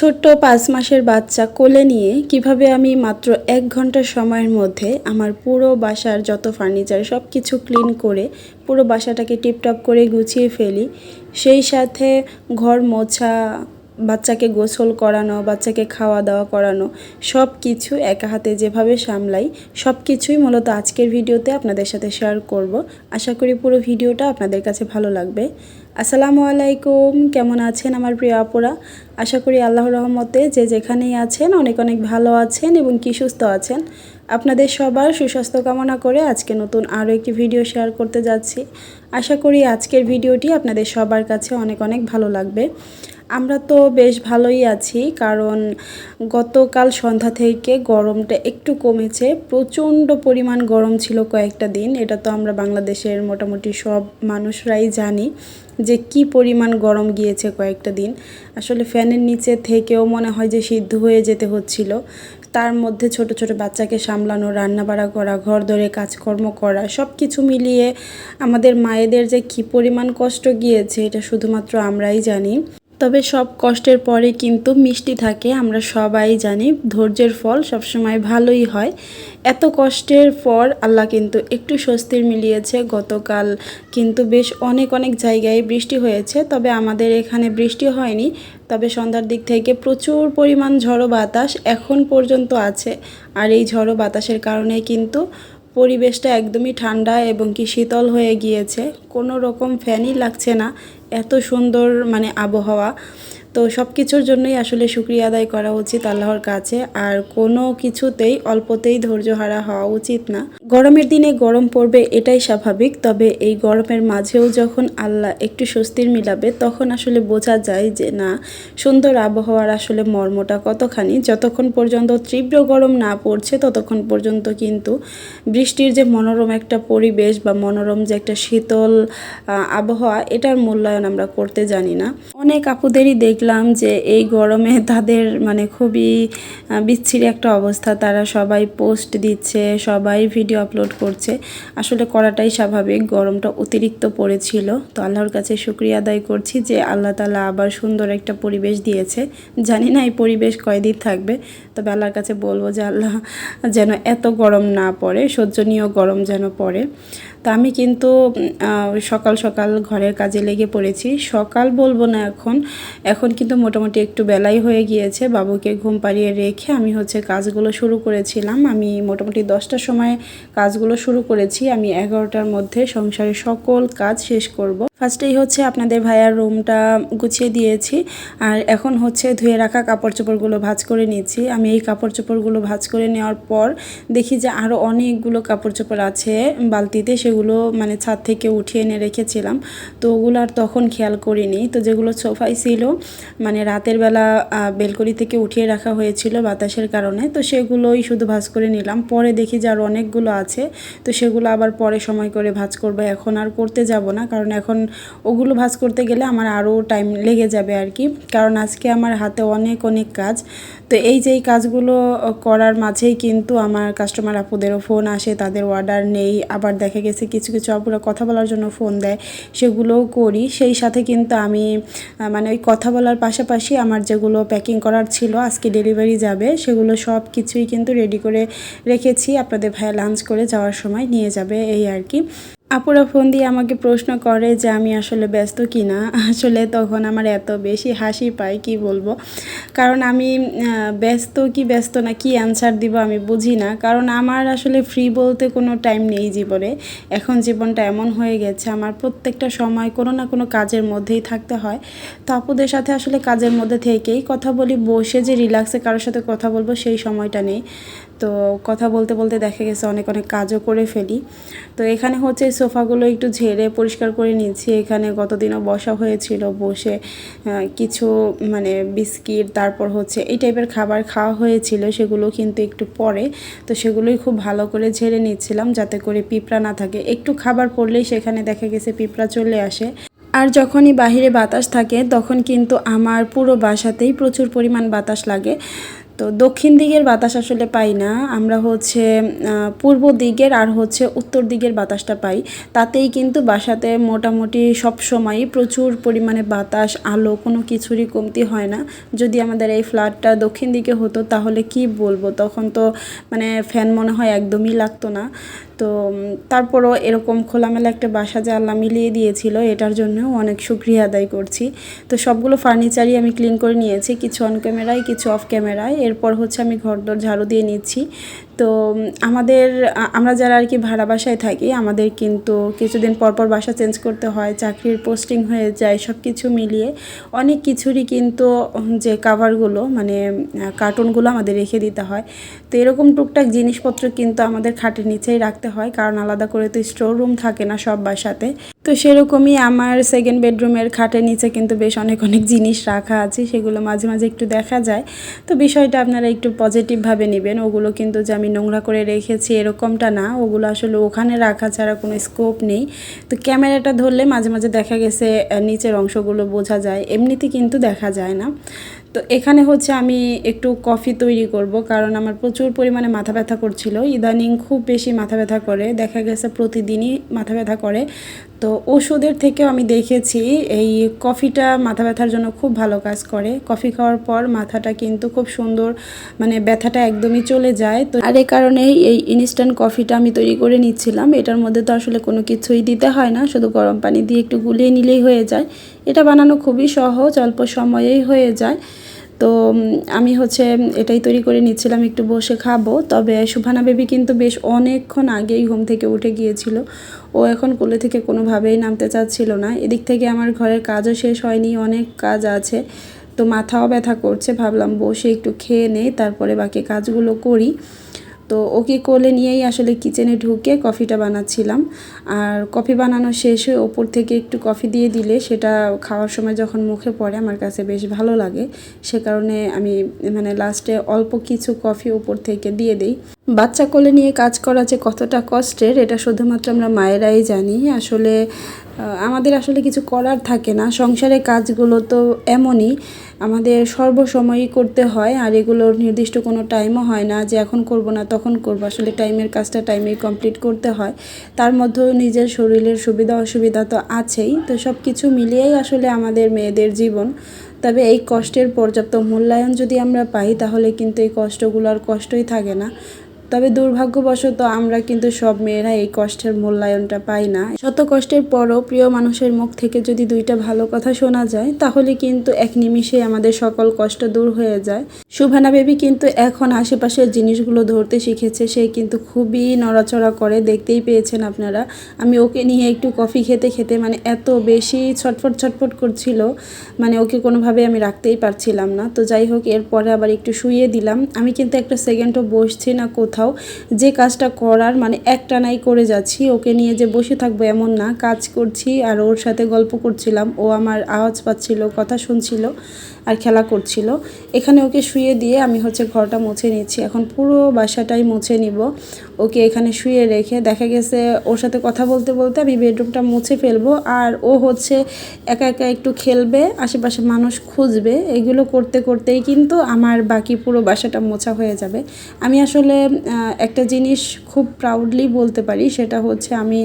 ছোট্ট পাঁচ মাসের বাচ্চা কোলে নিয়ে কীভাবে আমি মাত্র এক ঘণ্টার সময়ের মধ্যে আমার পুরো বাসার যত ফার্নিচার সব কিছু ক্লিন করে পুরো বাসাটাকে টিপটপ করে গুছিয়ে ফেলি, সেই সাথে ঘর মোছা বাচ্চাকে গোসল করানো, বাচ্চাকে খাওয়া দাওয়া করানো সব কিছু একা হাতে যেভাবে সামলাই সব কিছুই মূলত আজকের ভিডিওতে আপনাদের সাথে শেয়ার করব। আশা করি পুরো ভিডিওটা আপনাদের কাছে ভালো লাগবে। আসসালামু আলাইকুম, কেমন আছেন আমার প্রিয় আপুরা? আশা করি আল্লাহর রহমতে যে যেখানেই আছেন, অনেক অনেক ভালো আছেন এবং কি সুস্থ আছেন। আপনাদের সবার সুস্বাস্থ্য কামনা করে আজকে নতুন আরও একটি ভিডিও শেয়ার করতে যাচ্ছি। আশা করি আজকের ভিডিওটি আপনাদের সবার কাছে অনেক অনেক ভালো লাগবে। আমরা তো বেশ ভালোই আছি, কারণ গতকাল সন্ধ্যা থেকে গরমটা একটু কমেছে, প্রচণ্ড পরিমাণ গরম ছিল কয়েকটা দিন, এটা তো আমরা বাংলাদেশের মোটামুটি সব মানুষরাই জানি যে কি পরিমাণ গরম গিয়েছে কয়েকটা দিন। আসলে ফ্যানের নিচে থেকেও মনে হয় যে সিদ্ধ হয়ে যেতে হচ্ছিল। তার মধ্যে ছোট ছোট বাচ্চাকে সামলানো, রান্নাবাড়া করা, ঘর ধরে কাজকর্ম করা সব কিছু মিলিয়ে আমাদের মায়েদের যে কী পরিমাণ কষ্ট গিয়েছে, এটা শুধুমাত্র আমরাই জানি। তবে সব কষ্টের পরে কিন্তু মিষ্টি থাকে, আমরা সবাই জানি। ধৈর্যের ফল সবসময় ভালোই হয়। এত কষ্টের পর আল্লাহ কিন্তু একটু স্বস্তির মিলিয়েছে। গতকাল কিন্তু বেশ অনেক অনেক জায়গায় বৃষ্টি হয়েছে, তবে আমাদের এখানে বৃষ্টি হয়নি। তবে সন্ধ্যার দিক থেকে প্রচুর পরিমাণ ঝড়ো বাতাস এখন পর্যন্ত আছে। আর এই ঝড়ো বাতাসের কারণে কিন্তু পরিবেশটা একদমই ঠান্ডা এবং কি শীতল হয়ে গিয়েছে। কোনো রকম ফ্যানই লাগছে না। এত সুন্দর মানে আবহাওয়া। তো সব কিছুর জন্যই আসলে শুক্রিয়া আদায় করা উচিত আল্লাহর কাছে। আর কোনো কিছুতেই অল্পতেই ধৈর্য হারা হওয়া উচিত না। গরমের দিনে গরম পড়বে এটাই স্বাভাবিক, তবে এই গরমের মাঝেও যখন আল্লাহ একটু স্বস্তির মিলাবে, তখন আসলে বোঝা যায় যে না, সুন্দর আবহাওয়ার আসলে মর্মটা কতখানি। যতক্ষণ পর্যন্ত তীব্র গরম না পড়ছে, ততক্ষণ পর্যন্ত কিন্তু বৃষ্টির যে মনোরম একটা পরিবেশ বা মনোরম যে একটা শীতল আবহাওয়া, এটার মূল্যায়ন আমরা করতে জানি না। অনেক আপুদেরই দেখলাম যে এই গরমে তাদের মানে খুবই বিচ্ছিরি একটা অবস্থা। তারা সবাই পোস্ট দিচ্ছে, সবাই ভিডিও আপলোড করছে। আসলে করাটাই স্বাভাবিক, গরমটা অতিরিক্ত পড়েছিল। তো আল্লাহর কাছে শুক্রিয়া আদায় করছি যে আল্লাহ তালা আবার সুন্দর একটা পরিবেশ দিয়েছে। জানি না এই পরিবেশ কয়দিন থাকবে, তবে আল্লাহর কাছে বলব যে আল্লাহ যেন এত গরম না পড়ে সহ্যনীয় গরম যেন পড়ে। তো আমি কিন্তু সকাল সকাল ঘরের কাজে লেগে পড়েছি। সকাল বলব না এখন। এখন কিন্তু মোটামুটি একটু বেলাই হয়ে গিয়েছে। বাবুকে ঘুম পাড়িয়ে রেখে আমি হচ্ছে কাজগুলো শুরু করেছিলাম। আমি মোটামুটি দশটার সময় কাজগুলো শুরু করেছি। আমি এগারোটার মধ্যে সংসারের সকল কাজ শেষ করব। ফার্স্টেই হচ্ছে আপনাদের ভাইয়ার রুমটা গুছিয়ে দিয়েছি। আর এখন হচ্ছে ধুয়ে রাখা কাপড় চোপড়গুলো ভাজ করে নিচ্ছি। আমি এই কাপড় চোপড়গুলো ভাজ করে নেওয়ার পর দেখি যে আরও অনেকগুলো কাপড় চোপড় আছে বালতিতে। সেগুলো মানে ছাদ থেকে উঠিয়ে এনে রেখেছিলাম। তো ওগুলো আর তখন খেয়াল করিনি। তো যেগুলো সোফাই ছিল মানে রাতের বেলা বেলকনি থেকে উঠিয়ে রাখা হয়েছিল বাতাসের কারণে। তো সেগুলোই শুধু ভাজ করে নিলাম। পরে দেখি যে আর অনেকগুলো আছে। তো সেগুলো আবার পরে সময় করে ভাজ করব। এখন আর করতে যাব না। কারণ এখন ওগুলো ভাজ করতে গেলে আমার আরও টাইম লেগে যাবে আর কি। কারণ আজকে আমার হাতে অনেক অনেক কাজ। তো এই যে এই কাজগুলো করার মাঝেই কিন্তু আমার কাস্টমার আপুদেরও ফোন আসে, তাদের অর্ডার নেই। আবার দেখা গেছে কিছু কিছু আপুরা কথা বলার জন্য ফোন দেয়। সেগুলোও করি। সেই সাথে কিন্তু আমি মানে ওই কথা বলার পাশাপাশি আমার যেগুলো প্যাকিং করার ছিল, আজকে ডেলিভারি যাবে, সেগুলো সব কিছুই কিন্তু রেডি করে রেখেছি। আপনাদের ভাইয়া লাঞ্চ করে যাওয়ার সময় নিয়ে যাবে, এই আর কি। আপুরা ফোন দিয়ে আমাকে প্রশ্ন করে যে আমি আসলে ব্যস্ত কি না আসলে তখন আমার এত বেশি হাসি পায়, কি বলব? কারণ আমি ব্যস্ত কি ব্যস্ত না কি অ্যান্সার দিব আমি বুঝি না। কারণ আমার আসলে ফ্রি বলতে কোনো টাইম নেই জীবনে। এখন জীবনটা এমন হয়ে গেছে, আমার প্রত্যেকটা সময় কোনো না কোনো কাজের মধ্যেই থাকতে হয়। তো আপুদের সাথে আসলে কাজের মধ্যে থেকেই কথা বলি, বসে যে রিল্যাক্সে কারোর সাথে কথা বলব সেই সময়টা নেই। তো কথা বলতে বলতে দেখা গেছে অনেক অনেক কাজও করে ফেলি। তো এখানে হচ্ছে সোফাগুলো একটু ঝেড়ে পরিষ্কার করে নিচ্ছি। এখানে গতদিনও বসা হয়েছিল বসে কিছু মানে বিস্কিট, তারপর হচ্ছে এই টাইপের খাবার খাওয়া হয়েছিল, সেগুলো কিন্তু একটু পরে। তো সেগুলোই খুব ভালো করে ঝেড়ে নিচ্ছিলাম যাতে করে পিঁপড়া না থাকে। একটু খাবার পড়লেই সেখানে দেখা গেছে পিঁপড়া চলে আসে। আর যখনই বাহিরে বাতাস থাকে, তখন কিন্তু আমার পুরো বাসাতেই প্রচুর পরিমাণ বাতাস লাগে। তো দক্ষিণ দিকের বাতাস আসলে পাই না। আমরা হচ্ছে পূর্ব দিকের আর হচ্ছে উত্তর দিকের বাতাসটা পাই। তাতেই কিন্তু বাসাতে মোটামুটি সব সময়ই প্রচুর পরিমাণে বাতাস, আলো কোনো কিছুরই কমতি হয় না। যদি আমাদের এই ফ্ল্যাটটা দক্ষিণ দিকে হতো তাহলে কি বলব? তখন তো মানে ফ্যান মনে হয় একদমই লাগতো না। তো তারপরও এরকম খোলামেলা একটা বাসা যে মিলিয়ে দিয়েছিল, এটার জন্যও অনেক সুক্রিয়া আদায় করছি। তো সবগুলো ফার্নিচারই আমি ক্লিন করে নিয়েছি, কিছু অন ক্যামেরায় কিছু অফ ক্যামেরায় এরপর হচ্ছে আমি ঘরদোর ঝাড়ু দিয়ে নিচ্ছি। তো আমাদের আমরা যারা আর কি ভাড়া বাসায় থাকি, আমাদের কিন্তু কিছুদিন পর পর বাসা চেঞ্জ করতে হয়, চাকরির পোস্টিং হয়ে যায় সব কিছু মিলিয়ে অনেক কিছুরই কিন্তু যে কাভারগুলো মানে কার্টুনগুলো আমাদের রেখে দিতে হয়। তো এরকম টুকটাক জিনিসপত্র কিন্তু আমাদের খাটের নিচেই রাখতে হয়, কারণ আলাদা করে তো স্টোর রুম থাকে না সব বাসাতে। তো সেরকমই আমার সেকেন্ড বেডরুমের খাটের নিচে কিন্তু বেশ অনেক অনেক জিনিস রাখা আছে, সেগুলো মাঝে মাঝে একটু দেখা যায়। তো বিষয়টা আপনারা একটু পজিটিভভাবে নেবেন, ওগুলো কিন্তু যে আমি নোংরা করে রেখেছি এরকমটা না, ওগুলো আসলে ওখানে রাখা ছাড়া কোনো স্কোপ নেই। তো ক্যামেরাটা ধরলে মাঝে মাঝে দেখা গেছে নিচের অংশগুলো বোঝা যায়, এমনিতে কিন্তু দেখা যায় না। তো এখানে হচ্ছে আমি একটু কফি তৈরি করব, কারণ আমার প্রচুর পরিমাণে মাথা ব্যথা করছিল। ইদানিং খুব বেশি মাথা ব্যথা করে, দেখা গেছে প্রতিদিনই মাথা ব্যথা করে। তো ওষুধের থেকেও আমি দেখেছি, এই কফিটা মাথা ব্যথার জন্য খুব ভালো কাজ করে। কফি খাওয়ার পর মাথাটা কিন্তু খুব সুন্দর মানে ব্যথাটা একদমই চলে যায়। তো আর এই কারণেই এই ইনস্ট্যান্ট কফিটা আমি তৈরি করে নিচ্ছিলাম। এটার মধ্যে তো আসলে কোনো কিছুই দিতে হয় না, শুধু গরম পানি দিয়ে একটু গুলিয়ে নিলেই হয়ে যায়। এটা বানানো খুবই সহজ, অল্প সময়েই হয়ে যায়। তো আমি হচ্ছে এটাই তৈরি করে নিচ্ছিলাম, একটু বসে খাব। তবে সুভানা বেবি কিন্তু বেশ অনেকক্ষণ আগেই ঘুম থেকে উঠে গিয়েছিল। ও এখন কোলে থেকে কোনোভাবেই নামতে চাচ্ছিল না। এদিক থেকে আমার ঘরের কাজও শেষ হয়নি, অনেক কাজ আছে। তো মাথাও ব্যথা করছে, ভাবলাম বসে একটু খেয়ে নেই, তারপরে বাকি কাজগুলো করি। তো ওকে কোলে নিয়েই আসলে কিচেনে ঢুকে কফিটা বানাচ্ছিলাম। আর কফি বানানো শেষ হয়ে ওপর থেকে একটু কফি দিয়ে দিলে সেটা খাওয়ার সময় যখন মুখে পড়ে আমার কাছে বেশ ভালো লাগে। সে কারণে আমি মানে লাস্টে অল্প কিছু কফি ওপর থেকে দিয়ে দিই। বাচ্চা কোলে নিয়ে কাজ করা যে কতটা কষ্টের, এটা শুধুমাত্র আমরা মায়েরাই জানি। আসলে আমাদের আসলে কিছু করার থাকে না। সংসারের কাজগুলো তো এমনই, আমাদের সর্বসময়ই করতে হয়, আর এগুলোর নির্দিষ্ট কোনো টাইমও হয় না যে এখন করব না তখন করব। আসলে টাইমের কাজটা টাইমেই কমপ্লিট করতে হয়। তার মধ্যেও নিজের শরীরের সুবিধা, অসুবিধা তো আছেই। তো সব কিছু মিলিয়েই আসলে আমাদের মেয়েদের জীবন। তবে এই কষ্টের পর্যাপ্ত মূল্যায়ন যদি আমরা পাই, তাহলে কিন্তু এই কষ্টগুলো আর কষ্টই থাকে না। তবে দুর্ভাগ্যবশত আমরা কিন্তু সব মেয়েরা এই কষ্টের মূল্যায়নটা পাই না। শত কষ্টের পরও প্রিয় মানুষের মুখ থেকে যদি দুইটা ভালো কথা শোনা যায়, তাহলে কিন্তু এক নিমিষে আমাদের সকল কষ্ট দূর হয়ে যায়। সুভানা বেবি কিন্তু এখন আশেপাশের জিনিসগুলো ধরতে শিখেছে। সে কিন্তু খুবই নড়াচড়া করে, দেখতেই পেয়েছেন আপনারা। আমি ওকে নিয়ে একটু কফি খেতে খেতে মানে এত বেশি ছটফট ছটফট করছিল মানে ওকে কোনোভাবে আমি রাখতেই পারছিলাম না। তো যাই হোক, এরপরে আবার একটু শুইয়ে দিলাম। আমি কিন্তু একটা সেকেন্ডও বসছি না কোথাও। যে কাজটা করার মানে একটানাই করে যাচ্ছি, ওকে নিয়ে যে বসে থাকব এমন না। কাজ করছি আর ওর সাথে গল্প করছিলাম, ও আমার আওয়াজ পাচ্ছিল, কথা শুনছিল। আর খেলা করছিল। এখানে ওকে শুয়ে দিয়ে আমি হচ্ছে ঘরটা মুছে নিচ্ছি। এখন পুরো বাসাটাই মুছে নিব। ওকে এখানে শুয়ে রেখে দেখা গেছে ওর সাথে কথা বলতে বলতে আমি বেডরুমটা মুছে ফেলব আর ও হচ্ছে একা একা একটু খেলবে আশেপাশে মানুষ খুঁজবে। এগুলো করতে করতেই কিন্তু আমার বাকি পুরো বাসাটা মোছা হয়ে যাবে। আমি আসলে একটা জিনিস খুব প্রাউডলি বলতে পারি, সেটা হচ্ছে আমি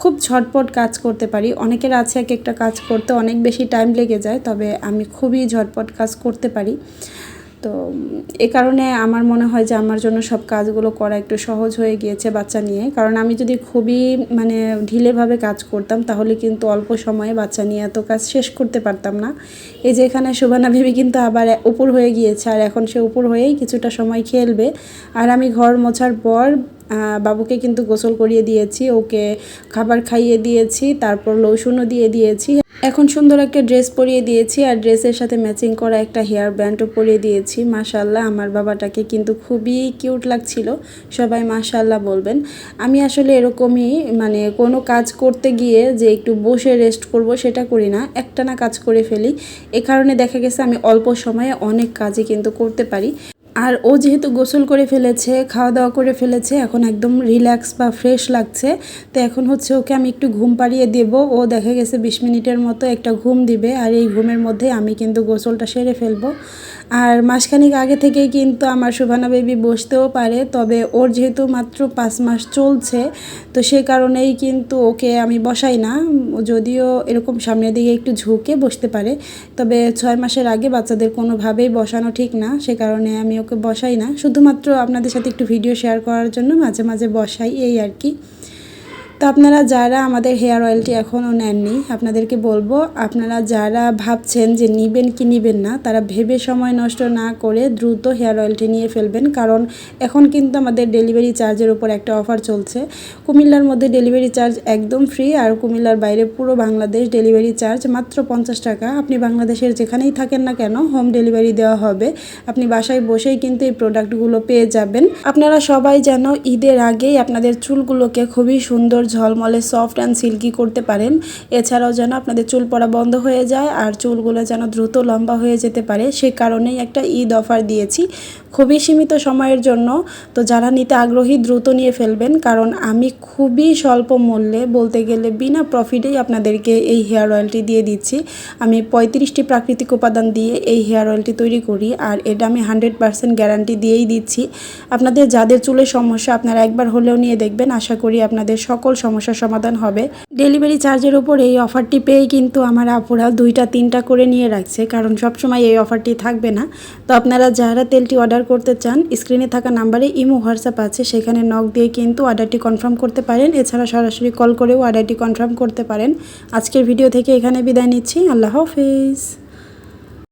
খুব ঝটপট কাজ করতে পারি। অনেকের আছে এক একটা কাজ করতে অনেক বেশি টাইম লেগে যায়, তবে আমি খুবই ঝটপট কাজ করতে পারি। তো এ কারণে আমার মনে হয় যে আমার জন্য সব কাজগুলো করা একটু সহজ হয়ে গিয়েছে বাচ্চা নিয়ে। কারণ আমি যদি খুবই মানে ঢিলেভাবে কাজ করতাম, তাহলে কিন্তু অল্প সময়ে বাচ্চা নিয়ে এত কাজ শেষ করতে পারতাম না। এই যে এখানে শোভানা ভেবে কিন্তু আবার উপর হয়ে গিয়েছে, আর এখন সে উপর হয়েই কিছুটা সময় খেলবে। আর আমি ঘর মোছার পর বাবুকে কিন্তু গোসল করিয়ে দিয়েছি, ওকে খাবার খাইয়ে দিয়েছি, তারপর লোশনও দিয়ে দিয়েছি। এখন সুন্দর একটা ড্রেস পরিয়ে দিয়েছি আর ড্রেসের সাথে ম্যাচিং করা একটা হেয়ার ব্যান্ডও পরিয়ে দিয়েছি। মাশাল্লাহ আমার বাবাটাকে কিন্তু খুবই কিউট লাগছিল, সবাই মাশাল্লাহ বলবেন। আমি আসলে এরকমই মানে কোনো কাজ করতে গিয়ে যে একটু বসে রেস্ট করব সেটা করি না একটানা কাজ করে ফেলি। এ কারণে দেখা গেছে আমি অল্প সময়ে অনেক কাজই কিন্তু করতে পারি। আর ও যেহেতু গোসল করে ফেলেছে খাওয়া দাওয়া করে ফেলেছে, এখন একদম রিল্যাক্স বা ফ্রেশ লাগছে। তো এখন হচ্ছে ওকে আমি একটু ঘুম পাড়িয়ে দেব। ও দেখা গেছে বিশ মিনিটের মতো একটা ঘুম দিবে আর এই ঘুমের মধ্যে আমি কিন্তু গোসলটা সেরে ফেলব। আর মাসখানেক আগে থেকেই কিন্তু আমার শোভানা বেবি বসতেও পারে, তবে ওর যেহেতু মাত্র পাঁচ মাস চলছে, তো সে কারণেই কিন্তু ওকে আমি বসাই না। যদিও এরকম সামনের দিকে একটু ঝুঁকে বসতে পারে, তবে ছয় মাসের আগে বাচ্চাদের কোনোভাবেই বসানো ঠিক না, সে কারণে আমি ওকে বসাই না। শুধুমাত্র আপনাদের সাথে একটু ভিডিও শেয়ার করার জন্য মাঝে মাঝে বসাই, এই আর কি। তো আপনারা যারা আমাদের হেয়ার অয়েলটি এখনও নেননি, আপনাদেরকে বলব, আপনারা যারা ভাবছেন যে নিবেন কি নিবেন না, তারা ভেবে সময় নষ্ট না করে দ্রুত হেয়ার অয়েলটি নিয়ে ফেলবেন। কারণ এখন কিন্তু আমাদের ডেলিভারি চার্জের উপর একটা অফার চলছে। কুমিল্লার মধ্যে ডেলিভারি চার্জ একদম ফ্রি আর কুমিল্লার বাইরে পুরো বাংলাদেশ ডেলিভারি চার্জ মাত্র পঞ্চাশ টাকা। আপনি বাংলাদেশের যেখানেই থাকেন না কেন, হোম ডেলিভারি দেওয়া হবে। আপনি বাসায় বসেই কিন্তু এই প্রোডাক্টগুলো পেয়ে যাবেন। আপনারা সবাই যেন ঈদের আগেই আপনাদের চুলগুলোকে খুবই সুন্দর ঝলমলে সফট অ্যান্ড সিল্কি করতে পারেন। এছাড়াও যেন আপনাদের চুল পড়া বন্ধ হয়ে যায় আর চুলগুলো যেন দ্রুত লম্বা হয়ে যেতে পারে, সে কারণেই একটা ঈদ অফার দিয়েছি। খুবই সীমিত সময়ের জন্য, তো যারা নিতে আগ্রহী দ্রুত নিয়ে ফেলবেন, কারণ আমি খুবই স্বল্প মূল্যে বলতে গেলে বিনা প্রফিটেই আপনাদেরকে এই হেয়ার অয়েলটি দিয়ে দিচ্ছি। আমি পঁয়ত্রিশটি প্রাকৃতিক উপাদান দিয়ে এই হেয়ার অয়েলটি তৈরি করি আর এটা আমি হান্ড্রেড পারসেন্ট গ্যারান্টি দিয়েই দিচ্ছি। আপনাদের যাদের চুলের সমস্যা, আপনারা একবার হলেও নিয়ে দেখবেন। আশা করি আপনাদের সকল সমস্যার সমাধান হবে। ডেলিভারি চার্জের উপর এই অফারটি পেয়ে কিন্তু আমার আপুরা দুইটা, তিনটা করে নিয়ে রাখছে, কারণ সবসময় এই অফারটি থাকবে না। তো আপনারা যারা তেলটি অর্ডার করতে চান স্ক্রিনে থাকা নাম্বারে ইমো হোয়াটসঅ্যাপ আছে, সেখানে নক দিয়ে কিন্তু অর্ডারটি কনফার্ম করতে পারেন। এছাড়া সরাসরি কল করেও অর্ডারটি কনফার্ম করতে পারেন। আজকের ভিডিও থেকে এখানে বিদায় নিচ্ছি। আল্লাহ হাফেজ।